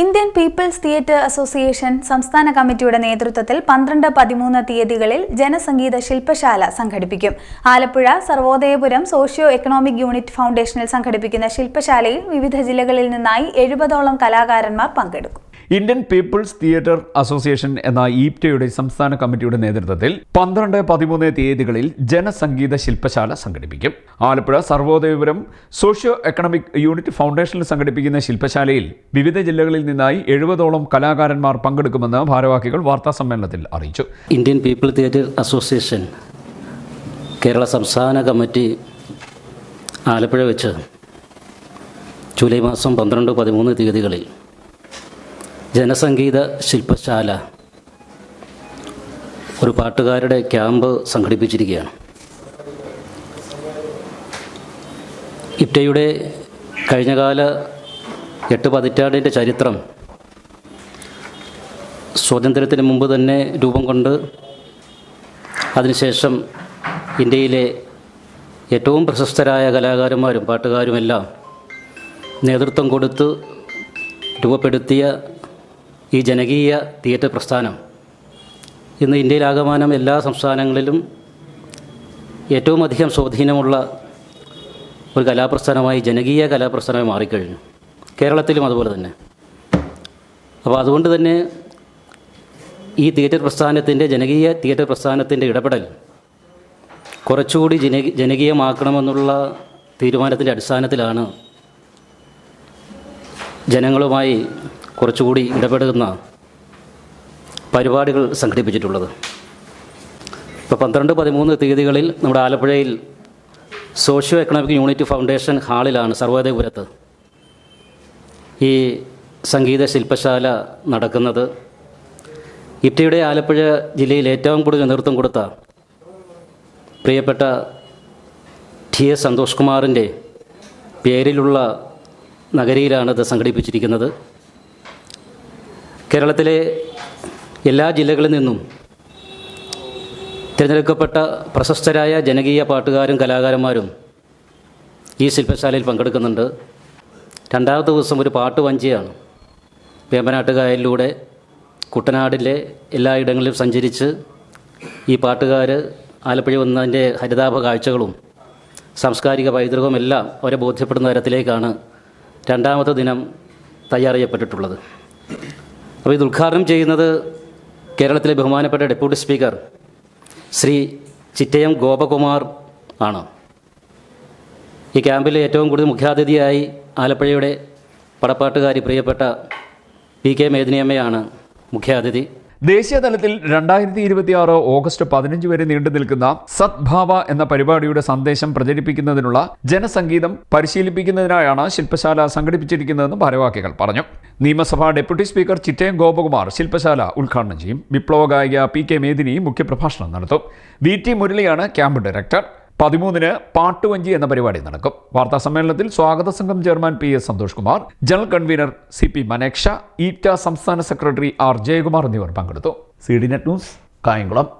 Indian people's theatre association സംസ്ഥാന കമ്മിറ്റിയുടെ നേതൃത്വത്തിൽ പന്ത്രണ്ട് പതിമൂന്ന് തീയതികളിൽ ജനസംഗീത ശില്പശാല സംഘടിപ്പിക്കും. Alappuzha Sarvodayapuram socio economic unit ഫൗണ്ടേഷനിൽ സംഘടിപ്പിക്കുന്ന ശില്പശാലയിൽ വിവിധ ജില്ലകളിൽ നിന്നായി എഴുപതോളം കലാകാരന്മാർ പങ്കെടുക്കും. ഇന്ത്യൻ പീപ്പിൾസ് തിയേറ്റർ അസോസിയേഷൻ എന്ന ഈപ്റ്റയുടെ സംസ്ഥാന കമ്മിറ്റിയുടെ നേതൃത്വത്തിൽ പന്ത്രണ്ട് പതിമൂന്ന് തീയതികളിൽ ജനസംഗീത ശില്പശാല സംഘടിപ്പിക്കും. Alappuzha Sarvodayapuram socio economic unit ഫൗണ്ടേഷനിൽ സംഘടിപ്പിക്കുന്ന ശില്പശാലയിൽ വിവിധ ജില്ലകളിൽ നിന്നായി എഴുപതോളം കലാകാരന്മാർ പങ്കെടുക്കുമെന്ന് ഭാരവാഹികൾ വാർത്താ സമ്മേളനത്തിൽ അറിയിച്ചു. Indian People Theatre Association Kerala സംസ്ഥാന കമ്മിറ്റി ആലപ്പുഴ വെച്ച് ജൂലൈ മാസം പന്ത്രണ്ട് പതിമൂന്ന് തീയതികളിൽ ജനസംഗീത ശില്പശാല. ഒരു പാട്ടുകാരുടെ ക്യാമ്പ് സംഘടിപ്പിച്ചിരിക്കുകയാണ്. ഇപ്റ്റയുടെ കഴിഞ്ഞകാല എട്ട് പതിറ്റാണ്ടിന്റെ ചരിത്രം സ്വാതന്ത്ര്യത്തിന് മുമ്പ് തന്നെ രൂപം കൊണ്ട് അതിനുശേഷം ഇന്ത്യയിലെ ഏറ്റവും പ്രശസ്തരായ കലാകാരന്മാരും പാട്ടുകാരുമെല്ലാം നേതൃത്വം കൊടുത്ത് രൂപപ്പെടുത്തിയ ഈ ജനകീയ തിയേറ്റർ പ്രസ്ഥാനം ഇന്ന് ഇന്ത്യയിലാകമാനം എല്ലാ സംസ്ഥാനങ്ങളിലും ഏറ്റവും അധികം സ്വാധീനമുള്ള ഒരു കലാപ്രസ്ഥാനമായി ജനകീയ കലാപ്രസ്ഥാനമായി മാറിക്കഴിഞ്ഞു. കേരളത്തിലും അതുപോലെ തന്നെ. അപ്പോൾ അതുകൊണ്ട് തന്നെ ഈ തിയേറ്റർ പ്രസ്ഥാനത്തിന്റെ ജനകീയ തിയേറ്റർ പ്രസ്ഥാനത്തിന്റെ ഇടപെടൽ കുറച്ചുകൂടി ജന ജനകീയമാക്കണമെന്നുള്ള തീരുമാനത്തിന്റെ അടിസ്ഥാനത്തിലാണ് ജനങ്ങളുമായി കുറച്ചുകൂടി ഇടപെടുന്ന പരിപാടികൾ സംഘടിപ്പിച്ചിട്ടുള്ളത്. ഇപ്പോൾ പന്ത്രണ്ട് പതിമൂന്ന് തീയതികളിൽ നമ്മുടെ ആലപ്പുഴയിൽ സോഷ്യോ എക്കണോമിക് യൂണിറ്റ് ഫൗണ്ടേഷൻ ഹാളിലാണ് സർവോദയപുരത്ത് ഈ സംഗീത ശില്പശാല നടക്കുന്നത്. ഇറ്റയുടെ ആലപ്പുഴ ജില്ലയിൽ ഏറ്റവും കൂടുതൽ നേതൃത്വം കൊടുത്ത പ്രിയപ്പെട്ട ടി എസ് സന്തോഷ് കുമാറിന്റെ പേരിലുള്ള നഗരിയിലാണ് ഇത് സംഘടിപ്പിച്ചിരിക്കുന്നത്. കേരളത്തിലെ എല്ലാ ജില്ലകളിൽ നിന്നും തിരഞ്ഞെടുക്കപ്പെട്ട പ്രശസ്തരായ ജനകീയ പാട്ടുകാരും കലാകാരന്മാരും ഈ ശില്പശാലയിൽ പങ്കെടുക്കുന്നുണ്ട്. രണ്ടാമത്തെ ദിവസം ഒരു പാട്ട് വഞ്ചിയാണ്. വേമ്പനാട്ടുകായലിലൂടെ കുട്ടനാടിലെ എല്ലായിടങ്ങളിലും സഞ്ചരിച്ച് ഈ പാട്ടുകാർ ആലപ്പുഴ വന്നതിന്റെ ഹരിതാഭ കാഴ്ചകളും സാംസ്കാരിക പൈതൃകവും എല്ലാം അവരെ ബോധ്യപ്പെടുന്ന തരത്തിലേക്കാണ് രണ്ടാമത്തെ ദിനം തയ്യാർ അപ്പോൾ ഇത് ഉദ്ഘാടനം ചെയ്യുന്നത് കേരളത്തിലെ ബഹുമാനപ്പെട്ട ഡെപ്യൂട്ടി സ്പീക്കർ ശ്രീ ചിറ്റയം ഗോപകുമാർ ആണ്. ഈ ക്യാമ്പിലെ ഏറ്റവും കൂടുതൽ മുഖ്യാതിഥിയായി ആലപ്പുഴയുടെ പടപ്പാട്ടുകാരി പ്രിയപ്പെട്ട പി കെ മേദിനിയമ്മയാണ് മുഖ്യാതിഥി. ദേശീയ തലത്തിൽ രണ്ടായിരത്തി ഇരുപത്തിയാറ് ഓഗസ്റ്റ് പതിനഞ്ച് വരെ നീണ്ടു നിൽക്കുന്ന സദ്ഭാവ എന്ന പരിപാടിയുടെ സന്ദേശം പ്രചരിപ്പിക്കുന്നതിനുള്ള ജനസംഗീതം പരിശീലിപ്പിക്കുന്നതിനായാണ് ശില്പശാല സംഘടിപ്പിച്ചിരിക്കുന്നതെന്ന് ഭാരവാഹികൾ പറഞ്ഞു. നിയമസഭാ ഡെപ്യൂട്ടി സ്പീക്കർ ചിറ്റയം ഗോപകുമാർ ശില്പശാല ഉദ്ഘാടനം ചെയ്യും. വിപ്ലവ ഗായിക പി കെ മേദിനി മുഖ്യപ്രഭാഷണം നടത്തും. വി ടി മുരളിയാണ് ക്യാമ്പ് ഡയറക്ടർ. പതിമൂന്നിന് പാട്ടുവഞ്ചി എന്ന പരിപാടി നടക്കും. വാർത്താ സമ്മേളനത്തിൽ സ്വാഗത സംഘം chairman P S Santhosh Kumar general convener C P Maneksha ഈറ്റ സംസ്ഥാന സെക്രട്ടറി ആർ ജയകുമാർ എന്നിവർ പങ്കെടുത്തു. C D Net News Kayamkulam.